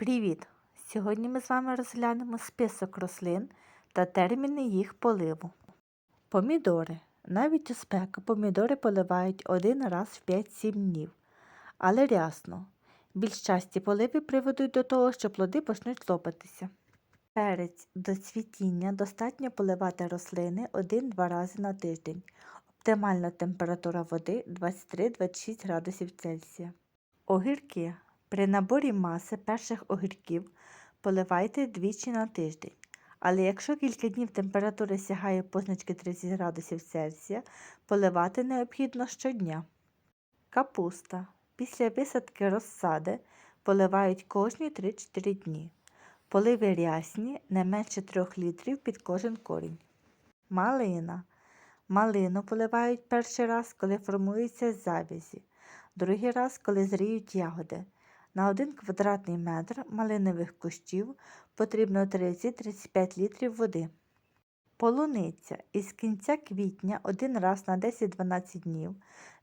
Привіт! Сьогодні ми з вами розглянемо список рослин та терміни їх поливу. Помідори. Навіть у спеку помідори поливають один раз в 5-7 днів, але рясно. Більш часті поливи приведуть до того, що плоди почнуть лопатися. Перець до цвітіння достатньо поливати рослини 1-2 рази на тиждень. Оптимальна температура води 23-26 градусів Цельсія. Огірки. При наборі маси перших огірків поливайте двічі на тиждень. Але якщо кілька днів температура сягає позначки 30 градусів Цельсія, поливати необхідно щодня. Капуста. Після висадки розсади поливають кожні 3-4 дні. Поливи рясні не менше 3 літрів під кожен корінь. Малина. Малину поливають перший раз, коли формуються завязі, другий раз, коли зріють ягоди. На 1 квадратний метр малинових кущів потрібно 30-35 літрів води. Полуниця із кінця квітня один раз на 10-12 днів,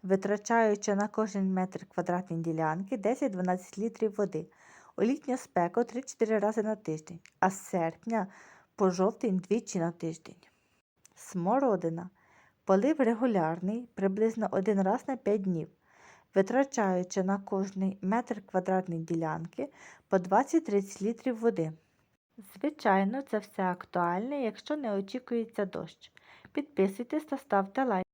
витрачаючи на кожен метр квадратної ділянки 10-12 літрів води. У літню спеку 3-4 рази на тиждень, а з серпня по жовтень двічі на тиждень. Смородина. Полив регулярний, приблизно один раз на 5 днів, витрачаючи на кожний метр квадратний ділянки по 20-30 літрів води. Звичайно, це все актуальне, якщо не очікується дощ. Підписуйтесь та ставте лайк.